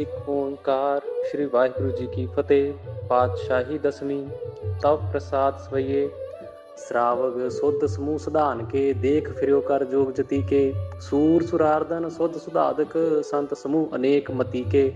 एक ओंकार श्री वाहिगुरु जी की फतेह, पातशाही दसवीं। तब प्रसाद स्वये। श्रावक सुध समूह सुधान के, देख फिरो कर जोग जति के। सूर सुरार्दन शुद्ध सुधाधक संत समूह अनेक मती के।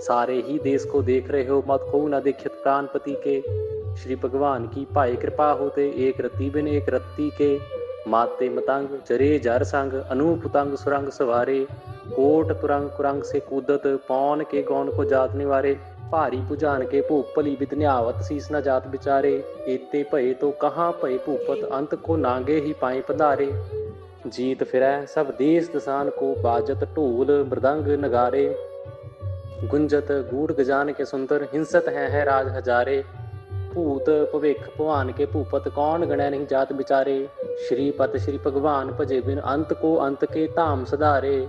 सारे ही देश को देख रहे हो, मत को न दीक्षित प्राणपति के। श्री भगवान की पाए कृपा होते, एक रति बिन एक रत्ती के। माते मतंग जरे जर संग अनुपतंग सुरंग सवारे। कोट तुरंग कुरंग से कूदत पौन के गौन को जात निवारे भारी पुजान के भूप भली बितन्यावत शीस न जात बिचारे एते भय तो कहाँ भय भूपत अंत को नांगे ही पाए पधारे जीत फिरै सब देश दसान को बाजत ढोल मृदंग नगारे ਗੁੰਜਤ ਗੂੜ ਗਜਾਨ ਕੇ ਸੁੰਦਰ ਹਿੰਸਤ ਹੈ ਹੈ ਰਾਜ ਹਜ਼ਾਰੇ ਭੂਤ ਭਵਿਖ ਭਵਾਨ ਕੇ ਭੂਪਤ ਕੌਣ ਗਣੈ ਨਹੀਂ ਜਾਤ ਵਿਚਾਰੇ ਸ਼੍ਰੀ ਪਤ ਸ਼੍ਰੀ ਭਗਵਾਨ ਭਜੇ ਬਿਨ ਅੰਤ ਕੋ ਅੰਤ ਕੇ ਧਾਮ ਸਧਾਰੇ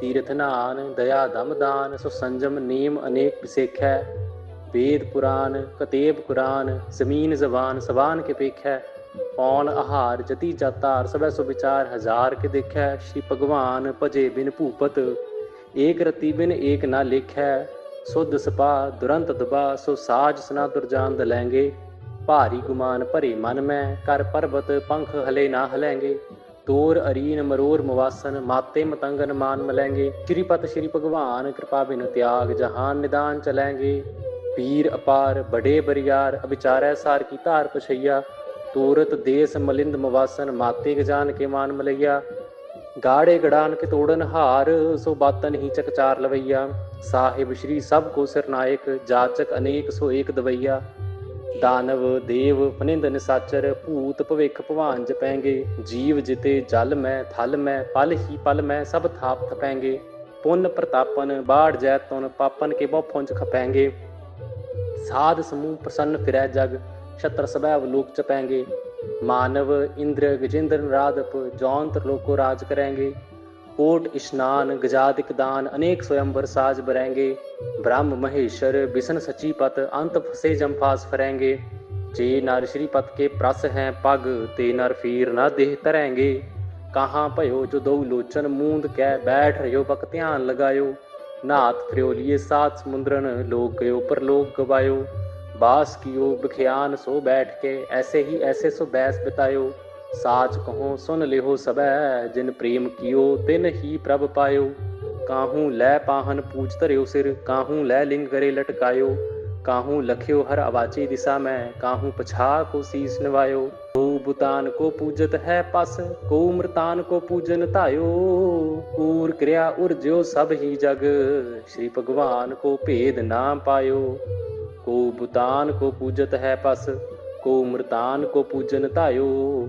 ਤੀਰਥ ਨਾਨ, ਦਇਆ ਦਮ ਦਾਨ ਸੋ ਸੰਜਮ ਨੀਮ ਅਨੇਕ ਵਿਸੇਖੈ। ਵੇਦ ਪੁਰਾਨ, ਕਤੇਬ ਕੁਰਾਨ, ਜ਼ਮੀਨ ਜ਼ਬਾਨ, ਸਵਾਨ ਕੇ ਪੇਖੈ। ਪੌਣ ਆਹਾਰ ਜਤੀ ਜਾਤਾਰ, ਸਭੈ ਸੋ ਵਿਚਾਰ ਹਜ਼ਾਰ ਕੇ ਦੇਖੈ। ਸ਼੍ਰੀ ਭਗਵਾਨ ਭਜੇ ਬਿਨ ਭੂਪਤ, ਏਕ ਰਤੀ ਬਿਨ ਏਕ ਨਾ ਲੇਖੈ। ਸੁਧ ਸਪਾ, ਦੁਰੰਤ ਦਬਾ, ਸੋ ਸਾਜ ਸਨਾ ਦੁਰਜਾਨ ਦ ਲੈਂਗੇ ਭਾਰੀ ਗੁਮਾਨ ਭਰੇ ਮਨ ਮੈਂ, ਕਰ ਪਰਬਤ, ਪੰਖ ਹਲੇ ਨਾ ਹਲੈਂਗੇ। ਤੋਰ ਅਰੀਨ ਮਰੋਰ ਮਵਾਸਨ, ਮਾਤੇ ਮਤੰਗਨ ਮਾਨ ਮਲੈਂਗੇ। ਸ਼੍ਰੀ ਪਤ ਸ਼੍ਰੀ ਭਗਵਾਨ, ਕਿਰਪਾ ਬਿਨ ਤਿਆਗ ਜਹਾਨ ਨਿਦਾਨ ਚਲੈਂਗੇ। ਪੀਰ ਅਪਾਰ, ਬੜੇ ਬਰਿਆਰ ਅਬਿਚਾਰੈ ਸਾਰ ਕੀ ਧਾਰ ਪਛਈਆ। ਤੋਰਤ ਦੇਸ ਮਲਿੰਦ ਮਵਾਸਨ, ਮਾਤੇ ਗਜਾਨ ਕੇ ਮਾਨ ਮਲਈਆ। ਗਾੜੇ ਗੜਾਨ ਕੇ ਤੋੜਨ ਹਾਰ, ਸੋ ਬਾਤਨ ਹੀ ਚਕਚਾਰ ਲਵਈਆ। ਸਾਹਿਬ ਸ਼੍ਰੀ ਸਭ ਕੋ ਸਰਨਾਇਕ ਜਾਚਕ ਅਨੇਕ ਸੋ ਏਕ ਦਵਈਆ। ਦਾਨਵ, ਦੇਵ ਫਨਿੰਦ ਨਿਸਾਚਰ, ਭੂਤ ਭਵਿਖ ਭਵਾਨ ਜਪੈਂਗੇ ਜੀਵ ਜਿਤੇ ਜਲ ਮੈਂ, ਥਲ ਮੈਂ, ਪਲ ਹੀ ਪਲ ਮੈਂ, ਸਭ ਥਾਪ ਥਪੈਂਗੇ ਪੁੰਨ ਪ੍ਰਤਾਪਨ, ਬਾੜ ਜੈ ਤੁਨ, ਪਾਪਨ ਕੇ ਬਹੁ ਪੁੰਜ ਖਪੈਂਗੇ। ਸਾਧ ਸਮੂਹ ਪ੍ਰਸੰਨ ਫਿਰੈ ਜਗ, ਛਤਰ ਸਭੈਵ ਲੋਕ ਚਪੈਂਗੇ ਮਾਨਵ, ਇੰਦਰ, ਗਜਿੰਦਰ, ਰਾਧਪ ਜੌਨ ਤਰਲੋਕੋ ਰਾਜ ਕਰੈਂਗੇ। कोट स्नान गजादिक दान अनेक स्वयंवर साज बरेंगे। ब्रह्म, महेश्वर, बिसन सचीपत अंत फसे जमफास फरेंगे। जे नर श्री पत के प्रस हैं पग, ते नर फीर न देह तरेंगे। कहाँ भयो जो दो लोचन मूंद कै बैठ रहो बक ध्यान लगायो। नाथ फ्रियोलिए सात समुद्रन लोग गयो पर लोग गवायो। बास कियो, बखियान सो बैठ के, ऐसे ही ऐसे सो बैस बितायो। साच कहो, सुन लिहो सबै, जिन प्रेम कियो, तिन ही प्रभ पायो। काहू लै पाहन पूज धरियो सिर, काहू लै लिंग करे लटकायो। काहू लखियो हर अवाची दिशा में, काहू पछा को शीस निवायो। को बुतान को पूजत है पस, को मृतान को पूजन तायो कूर क्रिया उर्ज्यो सब ही जग, श्री भगवान को भेद ना पायो। को बुतान को पूजत है पस, को मृतान को पूजन तायो